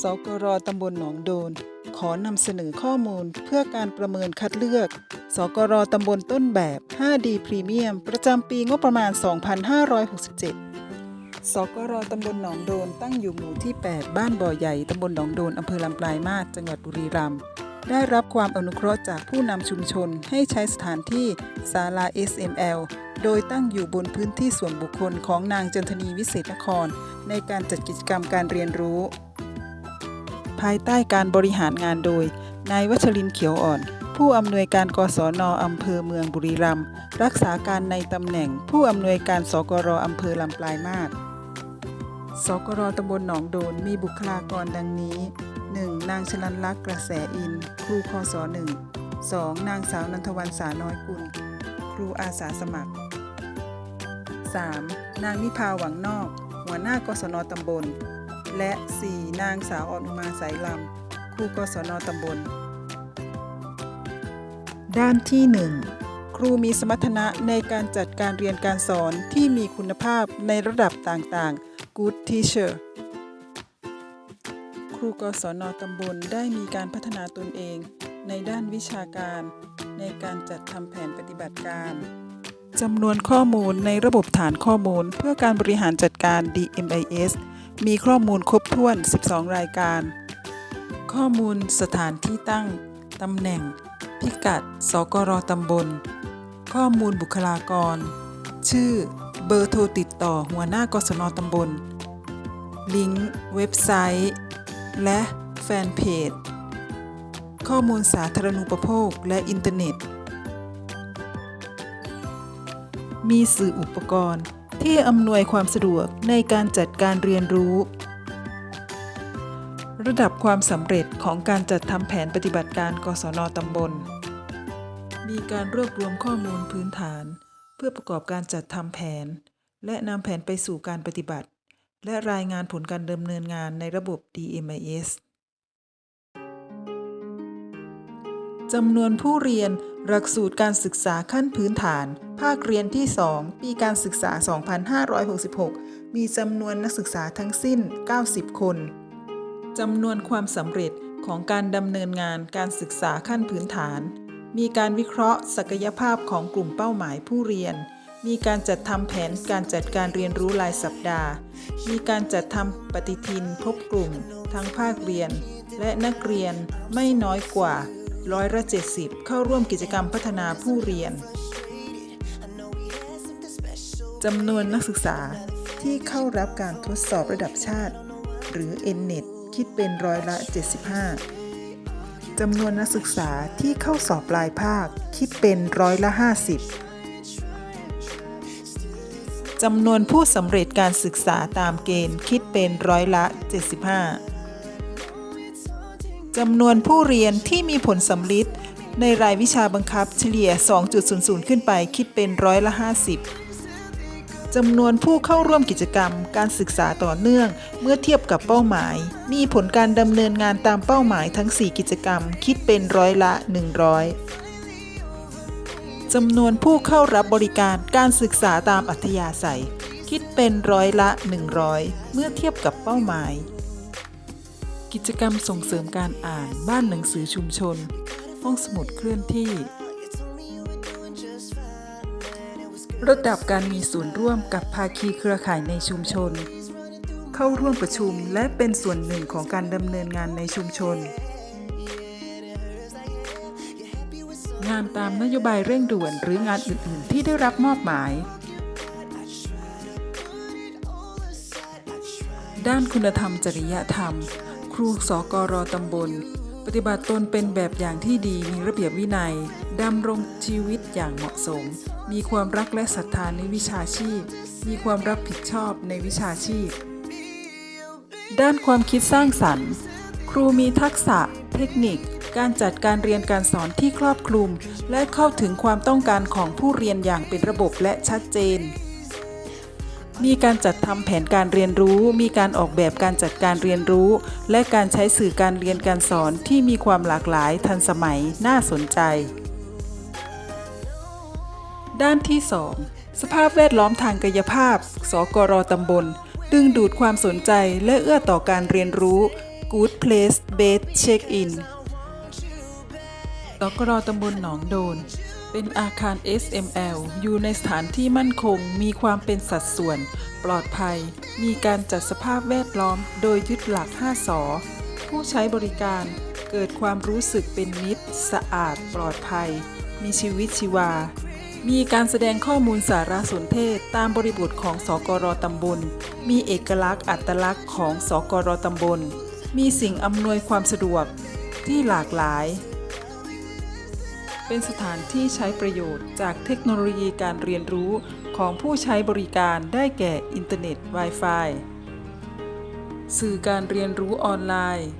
สกรตำบลหนองโดน ขอนำเสนอข้อมูลเพื่อการประเมินคัดเลือก สกรตำบลต้นแบบ 5D พรีเมียม ประจำปีงบประมาณ 2567 สกรตำบลหนองโดนตั้งอยู่หมู่ที่ 8 บ้านบ่อใหญ่ ตำบลหนองโดน อำเภอลำปลายมาศจังหวัดบุรีรัมย์ได้รับความอนุเคราะห์จากผู้นำชุมชนให้ใช้สถานที่ศาลา SML โดยตั้งอยู่บนพื้นที่ส่วนบุคคลของนางจันทนีวิเศษนคร ในการจัดกิจกรรมการเรียนรู้ ภายใต้การบริหารงานโดย นายวัชรินเขียวอ่อน ผู้อำนวยการกศนอำเภอเมืองบุรีรัมย์รักษาการในตำแหน่ง ผู้อำนวยการสกรอำเภอลำปลายมาศสกรตำบลหนองโดนมีบุคลากรดังนี้ 1. นางชลันลักษ์กระแสอิน ครูคศ1 2. นางสาวนันทวันสาน้อยกุล ครูอาสาสมัคร 3. นางนิพาหวังนอก หัวหน้ากศนตำบล และ 4. นางสาวอนุมาสายลำครูกศนตำบล ด้านที่ 1 ครูมีสมรรถนะในการจัดการเรียนการสอนที่มีคุณภาพในระดับต่างๆ Good Teacher ครูกศนตำบลได้มีการพัฒนาตนเอง ในด้านวิชาการ ในการจัดทำแผนปฏิบัติการจำนวนข้อมูลในระบบฐานข้อมูลเพื่อการบริหารจัดการ DMIS มีข้อมูลครบถ้วน 12 รายการ ข้อมูลสถานที่ตั้ง ตำแหน่ง พิกัด สกรตำบล ข้อมูลบุคลากร ชื่อ เบอร์โทรติดต่อหัวหน้ากศนตำบล ลิงก์ เว็บไซต์ และแฟนเพจ ข้อมูลสาธารณูปโภคและอินเทอร์เน็ต มีสื่ออุปกรณ์ ที่อำนวยความสะดวกในการจัดการเรียนรู้ ระดับความสำเร็จของการจัดทำแผนปฏิบัติการกศนตำบล มีการรวบรวมข้อมูลพื้นฐาน เพื่อประกอบการจัดทำแผน และนำแผนไปสู่การปฏิบัติ และรายงานผลการดำเนินงานในระบบ DMIS จำนวนผู้เรียนหลักสูตรการศึกษาขั้นพื้นฐาน ภาคเรียนที่ 2 ปีการศึกษา 2566 มีจำนวนนักศึกษาทั้งสิ้น 90 คนจำนวนความสำเร็จของการดำเนินงานการศึกษาขั้นพื้นฐาน มีการวิเคราะห์ ศักยภาพของกลุ่มเป้าหมายผู้เรียน มีการจัดทำแผนการจัดการเรียนรู้รายสัปดาห์ มีการจัดทำปฏิทินพบกลุ่ม ทั้งภาคเรียน และนักเรียนไม่น้อยกว่า ร้อยละ70 เข้าร่วมกิจกรรมพัฒนาผู้เรียนจำนวนนักศึกษาที่เข้ารับการทดสอบระดับชาติ หรือ NNET คิดเป็นร้อยละ 75 จำนวนนักศึกษาที่เข้าสอบปลายภาค คิดเป็นร้อยละ 50 จำนวนผู้สำเร็จการศึกษาตามเกณฑ์คิดเป็นร้อยละ 75 จำนวนผู้เรียนที่มีผลสำลิดในรายวิชาบังคับเฉลี่ย 2.00 ขึ้นไปคิดเป็นร้อยละ 50 จำนวนผู้เข้าร่วมกิจกรรม การศึกษาต่อเนื่องเมื่อเทียบกับเป้าหมาย มีผลการดำเนินงานตามเป้าหมายทั้ง 4 กิจกรรม คิดเป็นร้อยละ 100 จำนวนผู้เข้ารับบริการการศึกษาตามอัธยาศัย คิดเป็นร้อยละ 100 เมื่อเทียบกับเป้าหมาย กิจกรรมส่งเสริมการอ่านบ้านหนังสือชุมชน ห้องสมุดเคลื่อนที่ ระดับการมีส่วนร่วมกับภาคีเครือข่ายในชุมชน เข้าร่วมประชุมและเป็นส่วนหนึ่งของการดำเนินงานในชุมชน งานตามนโยบายเร่งด่วนหรืองานอื่น ๆ ที่ได้รับมอบหมายด้านคุณธรรมจริยธรรม ครูสกรตำบล ปฏิบัติตนเป็นแบบอย่างที่ดีมีระเบียบวินัยดำรงชีวิตอย่างเหมาะสม มีความรักและศรัทธาในวิชาชีพ มีความรับผิดชอบในวิชาชีพ ด้านความคิดสร้างสรรค์ ครูมีทักษะ เทคนิค การจัดการเรียนการสอนที่ครอบคลุม และเข้าถึงความต้องการของผู้เรียนอย่างเป็นระบบและชัดเจน มีการจัดทำแผนการเรียนรู้ มีการออกแบบการจัดการเรียนรู้ และการใช้สื่อการเรียนการสอนที่มีความหลากหลายทันสมัยน่าสนใจ ด้านที่ 2 สภาพแวดล้อมทางกายภาพ สกรตำบล ดึงดูดความสนใจและเอื้อต่อการเรียนรู้ Good Place Bed Check In ตกรตำบลหนองโดน เป็นอาคาร SML อยู่ในสถานที่มั่นคง มีความเป็นสัดส่วน ปลอดภัย มีการจัดสภาพแวดล้อม โดยยึดหลัก 5 สอ ผู้ใช้บริการ เกิดความรู้สึกเป็นมิตร สะอาด ปลอดภัย มีชีวิตชีวา มีการแสดงข้อมูลสารสนเทศตามบริบทของสกรตำบล มีเอกลักษณ์อัตลักษณ์ของสกรตำบล มีสิ่งอำนวยความสะดวกที่หลากหลาย เป็นสถานที่ใช้ประโยชน์จากเทคโนโลยีการเรียนรู้ของผู้ใช้บริการได้แก่อินเทอร์เน็ต Wi-Fi สื่อการเรียนรู้ออนไลน์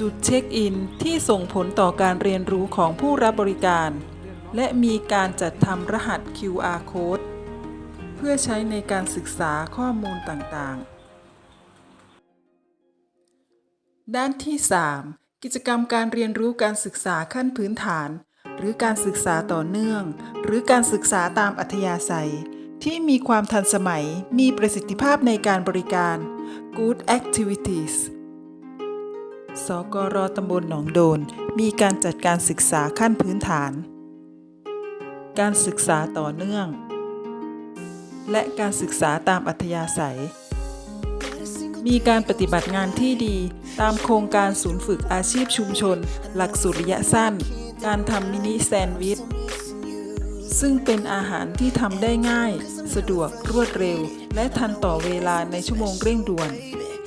จุดเช็คอินที่ส่งผลต่อการเรียนรู้ของผู้รับบริการ และมีการจัดทำรหัส QR code เพื่อใช้ในการศึกษาข้อมูลต่างๆ ด้านที่ 3 กิจกรรมการเรียนรู้การศึกษาขั้นพื้นฐาน หรือการศึกษาต่อเนื่อง หรือการศึกษาตามอัธยาศัย ที่มีความทันสมัยมีประสิทธิภาพในการบริการ Good Activities สกรตำบลหนองโดน มีการจัดการศึกษาขั้นพื้นฐาน การศึกษาต่อเนื่อง และการศึกษาตามอัธยาศัย มีการปฏิบัติงานที่ดี ตามโครงการศูนย์ฝึกอาชีพชุมชน หลักสูตรระยะสั้น การทำมินิแซนด์วิช ซึ่งเป็นอาหารที่ทำได้ง่าย สะดวกรวดเร็ว และทันต่อเวลาในชั่วโมงเร่งด่วน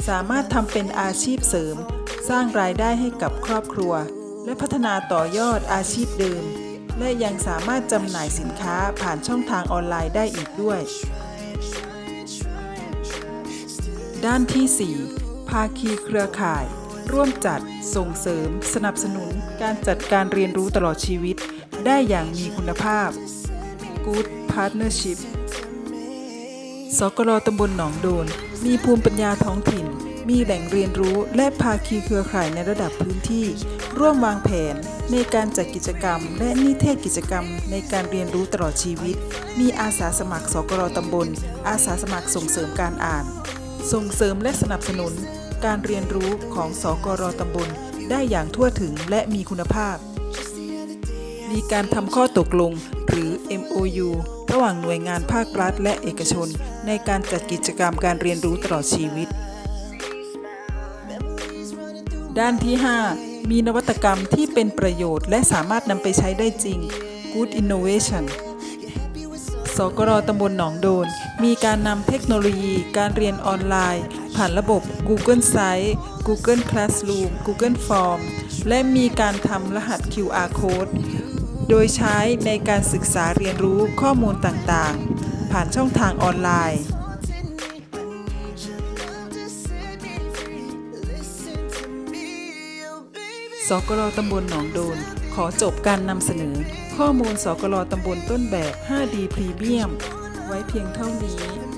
สามารถทำเป็นอาชีพเสริม สร้างรายได้ให้กับครอบครัว และพัฒนาต่อยอดอาชีพเดิม และยังสามารถจำหน่ายสินค้าผ่านช่องทางออนไลน์ได้อีกด้วย ด้านที่ 4 ภาคีเครือข่าย ร่วมจัด ส่งเสริม สนับสนุน การจัดการเรียนรู้ตลอดชีวิต ได้อย่างมีคุณภาพ Good Partnership สกรตำบลหนองโดน มีภูมิปัญญาท้องถิ่น มีแหล่งเรียนรู้และภาคีเครือข่ายในระดับพื้นที่ ร่วมวางแผนในการจัดกิจกรรม และนิเทศกิจกรรมในการเรียนรู้ตลอดชีวิต มีอาสาสมัครสกรตำบล อาสาสมัครส่งเสริมการอ่าน ส่งเสริมและสนับสนุน การเรียนรู้ของสกรตำบลได้อย่างทั่วถึงและมีคุณภาพ มีการทำข้อตกลงหรือ MOU ระหว่างหน่วยงานภาครัฐและเอกชน ในการจัดกิจกรรมการเรียนรู้ตลอดชีวิต ด้านที่ 5 มีนวัตกรรมที่เป็นประโยชน์และสามารถนำไปใช้ได้จริง Good Innovation สกรตำบลหนองโดน มีการนำเทคโนโลยีการเรียนออนไลน์ ผ่านระบบ Google Site Google Classroom Google Form และมีการทำรหัส QR Code โดยใช้ในการศึกษาเรียนรู้ข้อมูลต่างๆ ผ่านช่องทางออนไลน์สกรตำบลหนองโดน ขอจบการนำเสนอ ข้อมูลสกลตำบลต้นแบบ 5D พรีเมียม ไว้เพียงเท่านี้